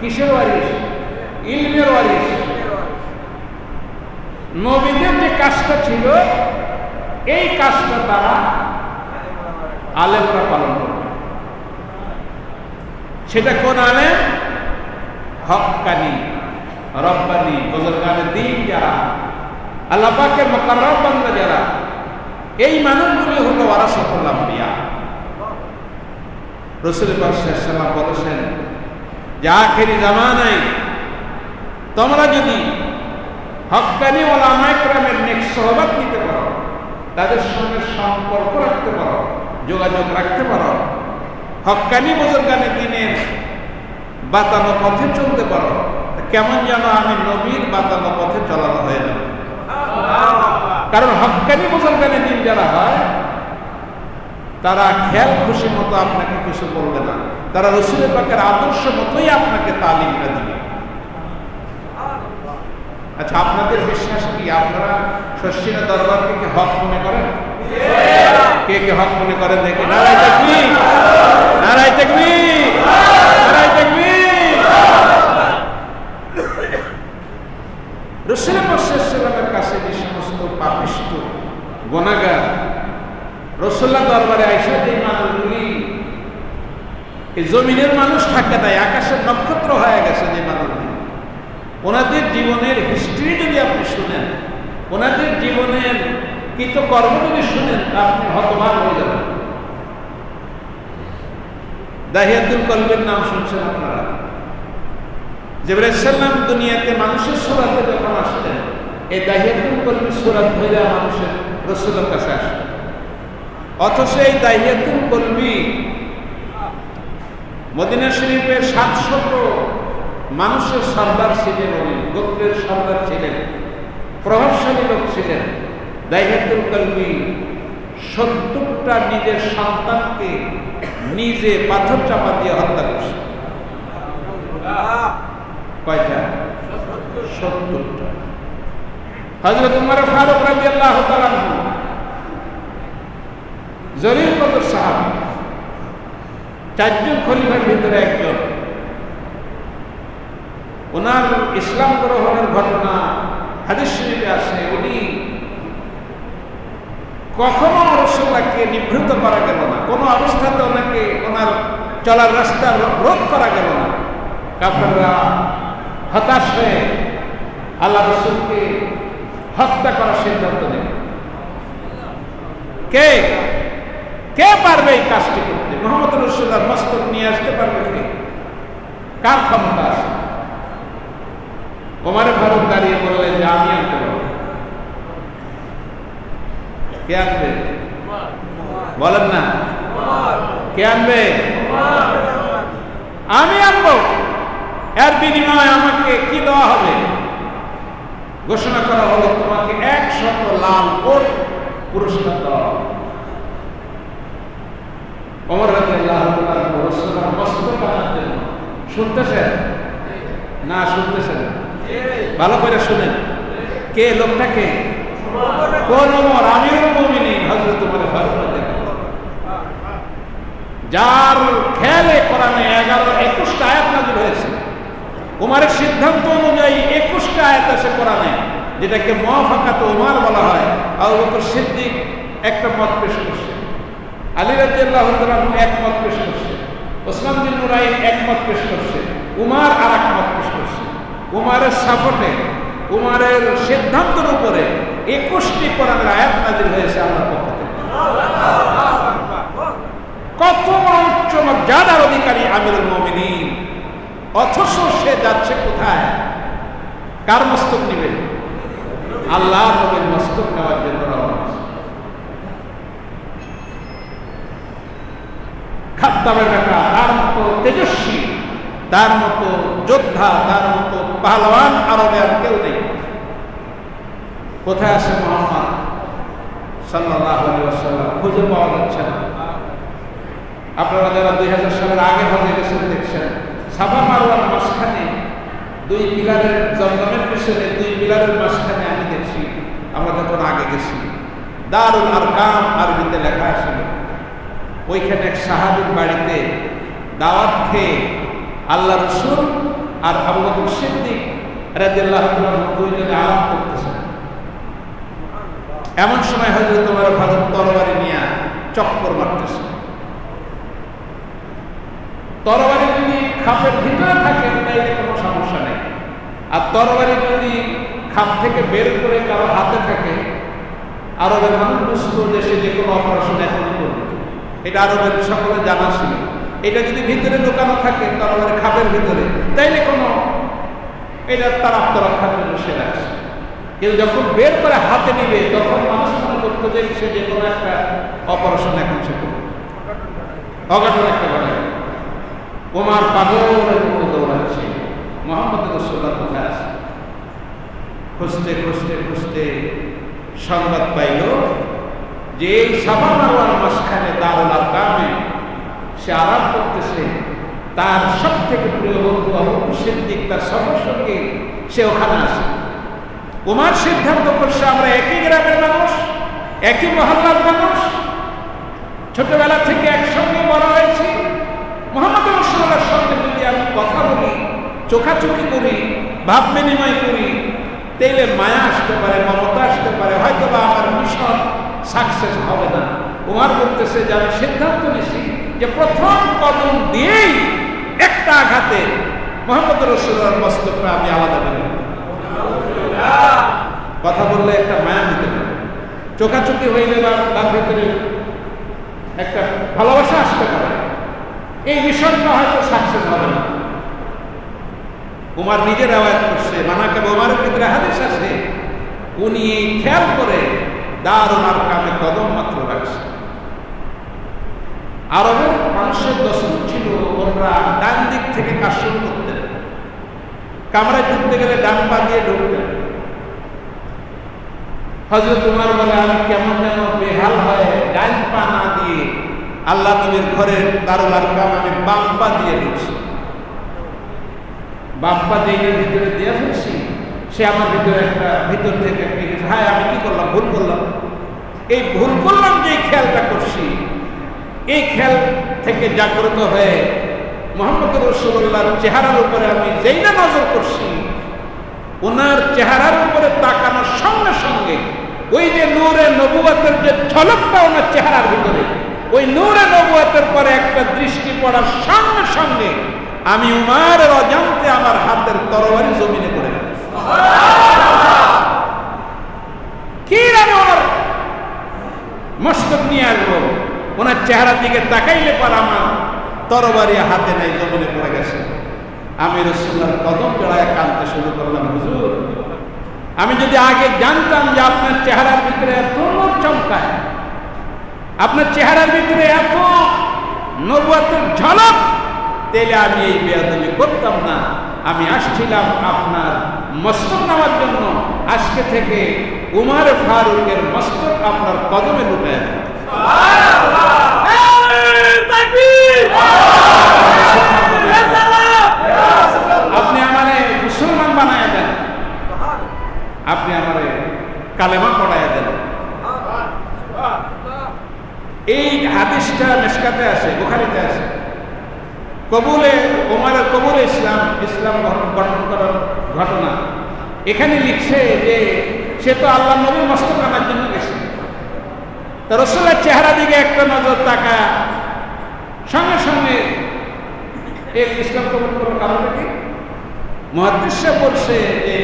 কিসের ওয়ারিস ইলমের ওয়ারিস নবীদের যে কাজটা ছিল, এই কাজটা তারা আলেমরা পালন করবে। সেটা কোন আলেম? হকানি রব্বানি, বজরগানে দিন যারা, আল্লাহ পাকের মোকাররব বান্দা যারা, এই মানুষগুলি হলো ওয়ারাসাতুল আম্বিয়া। রসুল সাল্লাম বলেছেন যে আখেরি জামানায় তোমরা যদি হকানি ওলামাইকরামের নেক সহবাদ নিতে পারো তাদের সঙ্গে সম্পর্ক রাখতে পারো যোগাযোগ রাখতে পারো হকানি বজরগানে দিনের বাতানো পথে চলতে পারো কেমন যেন আমি নবীর বাতানো পথে চলানো হয়ে যাবে। কারণ হকানি মুসলমানের দিন যারা হয় তারা খেয়াল খুশি মতো আপনাকে কিছু বলবে না। তারা রসুলের পাকের আদর্শ মতোই আপনাকে তালিমটা দিবে। আচ্ছা আপনাদের বিশ্বাস কি? আপনারা শস্যিনা দরবারকে কি হক মনে করেন? কে কে হক মনে করেন দেখি? নারায় দেখবি নারায় দেখবি নারায় দেখবি রসুল সাল্লামের কাছে যে সমস্ত পাপিষ্ট গনাগার রসুল্লাহ দরবারে আইসা যে মানুষগুলি এই জমিনের মানুষ থাকে নাই আকাশের নক্ষত্র হয়ে গেছে যে মানুষগুলি ওনাদের জীবনের হিস্ট্রি যদি আপনি শুনেন, ওনাদের জীবনের কৃতকর্ম যদি শুনেন আপনি হতবাক হয়ে যাবেন। দাহিয়াতুল কলবের নাম শুনছেন আপনারা? জিবরাইসাল্লাম দুনিয়াতে মানুষের সুরাতে যখন আসতেন, এই দাহিয়াতুল কলবি সুরাত ধরে মানুষের রসুলের কাছে আসতেন। অথচ এই দাহিয়াতুল কলবি মদিনা শরীফের সাতশত মানুষের সর্দার ছিলেন উনি, গোত্রের সর্দার ছিলেন, প্রভাবশালী লোক ছিলেন। দাহিয়াতুল কলবি সত্তরটা নিজের সন্তানকে নিজে পাথর চাপা দিয়ে হত্যা করছে। কয়টা? সত্তরটা। হজরত উমর ফারুক রাজি আল্লাহ জরির কদর সাহাব। চারজন খলিফার ভিতরে একজন। ওনার ইসলাম গ্রহণের ঘটনা হাদিস শরীফে আসে উনি কখনো রসুল্লাহকে নিভৃত করা গেল না। কোনো অবস্থাতে ওনাকে ওনার চলার রাস্তা রোধ করা গেল না। কাপড়রা হতাশ হয়ে আল্লাহ রসুলকে হত্যা করার সিদ্ধান্ত নেবে কে? কে পারবে এই কাজটি করতে? মোহাম্মদ রসুল্লাহ মস্তক নিয়ে আসতে পারবে কে? কার ক্ষমতা আছে? ওমারে ফারুক দাঁড়িয়ে বললেন যে, আমি আনতে পারব কে আনবে? বলেন না। কে আনবে? আমি আনব। এর বিনিময়ে আমাকে কি দেওয়া হবে? ঘোষণা করা হলো, তোমাকে একশত লাল কোট পুরস্কার দেওয়া হবে। অমর রসুল্লাহ না, শুনতেছেন ভালো করে শুনেন। কে লোকটা কে যার খেয়ালে কোরআনে এগারো একুশটা আয়াত হয়েছে। উমারের সিদ্ধান্ত অনুযায়ী একুশটা আয়াত আছে কোরআনে, যেটাকে মহাফাকাত উমার বলা হয়। আর সিদ্দিক একটা মত পেশ করছে। আলী রাদিয়াল্লাহু তাআলা এক মত পেশ করছে। ওসমান বিন নুরাইন এক মত পেশ করছে। উমার আর এক মত পেশ করছে। উমারের সাপোর্টে উমারের সিদ্ধান্তের উপরে একুশটি কোরআনের আয়াত নাজিল হয়েছে আল্লাহর পক্ষ থেকে। কত উচ্চ মর্যাদার অধিকারী আমিরুল মুমিনিন। অথচ সে যাচ্ছে কোথায়? কার মস্তক নিবে? আল্লাহ নবীর মস্তক নেওয়ার জন্য তার মতো তেজস্বী, তার মতো যোদ্ধা, তার মতো পাহলওয়ান আরবে আর কেউ নেই। কোথায় আছে মোহাম্মদ সাল্লাহ সাল্লাম খুঁজে পাওয়া যাচ্ছে না। আপনারা যারা দুই হাজার সালের আগে হজে গেছেন দেখছেন সাফা মারওয়ার মাঝখানে দুই পিলারের জমজমের পিছনে দুই পিলারের মাঝখানে আমি দেখছি, আমরা যখন আগে গেছি, দারুল আর কাম আরবিতে লেখা আসলে ওইখানে এক সাহাবির বাড়িতে দাওয়াত খেয়ে আল্লাহ রসুল আর আবু সিদ্দিক দুইজনে আরাম করতেছেন। এমন সময় হযরত তোমার ফারুক তরবারি নিয়ে চক্কর মারতেছে। তরবারি যদি খাপের ভিতরে থাকে, তাইলে কোনো সমস্যা নেই। আর তরবারি যদি খাপ থেকে বের করে কারও হাতে থাকে, আরবের মানুষ দেশে যে কোনো অপারেশন করবে এটা আরবের সকলে জানা ছিল। এটা যদি ভিতরে লুকানো থাকে তরবারি খাপের ভিতরে। তাইলে কোনো, এটা তার আত্মরক্ষার জন্য সে রাখছে। কিন্তু যখন বের করে হাতে নিবে, তখন মানুষ মনে করতো যে সে যে কোনো একটা অপারেশন এখন সে করবে। অঘটন একটা ঘটে। ওমার পাগলের মতো দৌড়াচ্ছে। মোহাম্মদ রসুল্লাহ কোথায় আছে খুঁজতে খুঁজতে খুঁজতে সংবাদ পাইল যে এই সাবা মারওয়ার মাঝখানে দারুল কামে সে আরাম করতেছে, তার সব থেকে প্রিয় বন্ধু আবু সিদ্দিক, তার সবার সঙ্গে সে ওখানে আসে। ওমার সিদ্ধান্ত করছে, আমরা একই গ্রামের মানুষ, একই মহল্লার মানুষ। ছোটবেলা থেকে একসঙ্গে বড় হয়েছি। মোহাম্মদ রসুল্লাহর সঙ্গে যদি আমি কথা বলি, চোখাচোখি করি, ভাব বিনিময় করি, তাইলে মায়া আসতে পারে, মমতা আসতে পারে হয়তো বা আমার মিশন সাকসেস হবে না। উমার বলতেছে যে, আমি সিদ্ধান্ত নিছি যে প্রথম কদম দিয়েই একটা আঘাতে মোহাম্মদ রসুল্লাহর মস্তকটা আমি আলাদা করে। কথা বললে একটা মায়া দিতে পারে। চোখাচোখি হইলে বা তার ভিতরে একটা ভালোবাসা আসতে পারে। এই মিশনটা হয়তো সাকসেস হবে না। উমার নিজের আওয়াজ করছে। মানাকে উমারের ভিতরে হাদিস আছে, উনি খেয়াল করে দার ওনার কামে কদম মাত্র রাখছে। আরবের মানুষের দশম ছিল? ওরা ডান দিক থেকে কাজ শুরু করতেন কামরায় ঢুকতে গেলে ডান পা দিয়ে ঢুকতেন হজরত তোমার বলে, আমি কেমন যেন বেহাল হয়ে ডান পা না দিয়ে আল্লাহ নবীর ঘরের দারুল আরকাম আমি বাম পা দিয়ে ঢুকছি। বাম পা দিয়ে ভিতরে দিয়ে ফেলছি? সে আমার ভিতরে একটা ভিতর থেকে একটা হ্যাঁ আমি কি করলাম? ভুল করলাম। এই ভুল করলাম যে খেয়ালটা করছি, এই খেয়াল থেকে জাগ্রত হয়ে মোহাম্মদ রসুল্লাহর চেহারার উপরে আমি যেই না নজর করছি ওনার চেহারার উপরে তাকানোর সঙ্গে সঙ্গে ওই যে নূরে নবুয়াতের যে ঝলকটা ওনার চেহারার ভিতরে, ওই নূরে নবুয়াতের পরে একটা দৃষ্টি পড়ার সঙ্গে সঙ্গে আমি উমারের অজান্তে আমার হাতের তরবারি জমিনে গেল কি আমি ওনার? মস্তক নিয়ে আসব। ওনার চেহারার দিকে তাকাইলে পর আমার তরবারি হাতে নেই, জমিনে পড়ে গেছে। আমি রসুল্লার কদম জড়ায় কানতে শুরু করলাম, হুজুর। আমি যদি আগে জানতাম যে আপনার চেহারার ভিতরে এত চমকায়, আপনার চেহারার ভিতরে এত নবুয়াতের ঝলক তেলে আমি এই বেয়াদবি করতাম না। আমি আসছিলাম আপনার মস্তক নেওয়ার জন্য। আজকে থেকে উমার ফারুকের মস্তক আপনার কদমে লুটায় আপনি আমার মুসলমান বানায় দেন। আপনি আমারে কালেমা পড়ায় দেন। এই হাদিসটা মেশকাতে আছে বুখারিতে আছে কবুলে ওমারের কবুল ইসলাম ইসলাম গঠন করার ঘটনা। এখানে লিখছে যে, সে তো আল্লাহ নবীর মস্তক আনার জন্য গেছে। তা রসুলের চেহারা দিকে একটা নজর তাকা সঙ্গে সঙ্গে এই ইসলাম কবুল করার কারণটা কি? মহাদৃশ্য করছে যে,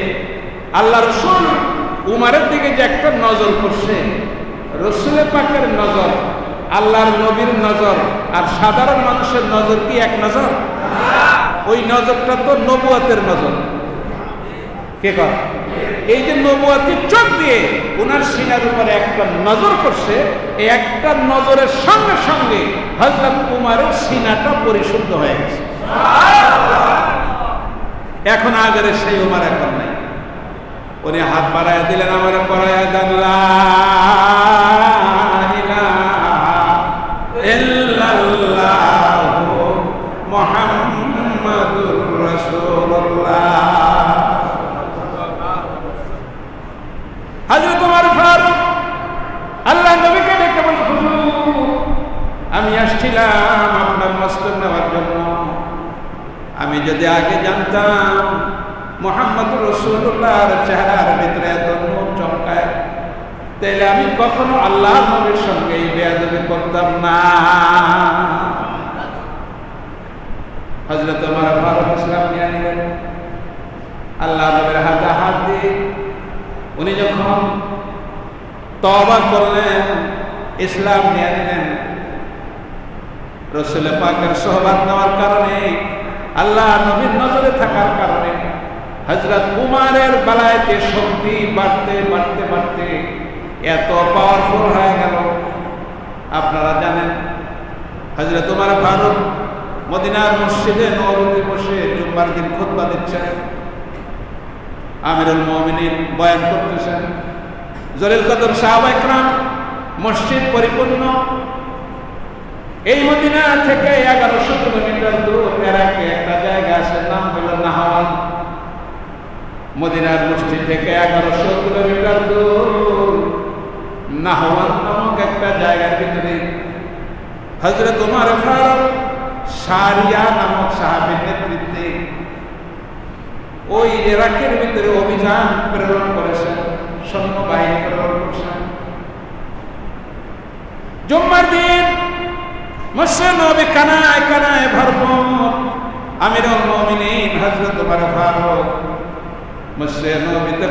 আল্লাহ রসুল উমারের দিকে যে একটা নজর করছে, রসুলের পাকের নজর। আল্লাহর নবীর নজর আর সাধারণ মানুষের নজর কি এক নজর? ওই নজরটা তো নবুয়াতের নজর। কে কর এই যে নবুয়াতির চোখ দিয়ে ওনার সিনার উপরে একটা নজর করছে একটা নজরের সঙ্গে সঙ্গে হজরত কুমারের সিনাটা পরিশুদ্ধ হয়ে গেছে। এখন আগের সেই উমার এখন নাই। উনি হাত বাড়ায় দিলেন, আমার পড়ায় দেন লা ইলাহা ইল্লাল্লাহু মুহাম্মাদুর রাসূলুল্লাহ হযরত ওমর ফারুক আল্লাহ নবীকে ডেকে বলল হুজুর আমি আসছিলাম আপনার মস্তক নেওয়ার জন্য আমি যদি আগে জানতাম মোহাম্মদ রসুল্লাহর চেহারার ভিতরে এত নূর চমকায় তাইলে আমি কখনো আল্লাহ নবীর সঙ্গে এই বেয়াদবি করতাম না। হজরত আমার ফারুক ইসলাম নিয়ে নিলেন। আল্লাহ নবীর হাতে হাত দিয়ে উনি যখন তবা করলেন, ইসলাম নিয়ে নিলেন, রসুল পাকের সহবাদ নেওয়ার কারণে, আল্লাহ নবীর নজরে থাকার কারণে হজরত উমারের বেলায়তে শক্তি বাড়তে বাড়তে বাড়তে এত পাওয়ারফুল হয়ে গেল। আপনারা জানেন হজরত তোমার ফারুক মদিনার মসজিদে নবরী বসে জুম্মার দিন খুতবা দিচ্ছেন। আমিরুল মমিনিন বয়ান করতেছেন, জলিল কদর সাহাবা একরাম মসজিদ পরিপূর্ণ। এই মদিনা থেকে এগারোশো কিলোমিটার দূর এরাকে একটা জায়গা আছে, নাম হলো নাহাওয়ান মদিনার মসজিদ থেকে এগারোশো কিলোমিটার দূর। নাহওয়ান নামক একটা জায়গার ভিতরে হজরত উমার ফারুক সারিয়া নামক সাহাবের নেতৃত্বে ওই ইরাকের ভিতরে অভিযান প্রেরণ করেছেন সৈন্য বাহিনী প্রেরণ করেছেন। জুম্মার দিন নবী কানায় কানায় ভরপুর আমিরুল মুমিনিন হযরত উমর ফারুক মুসলিম নবীতে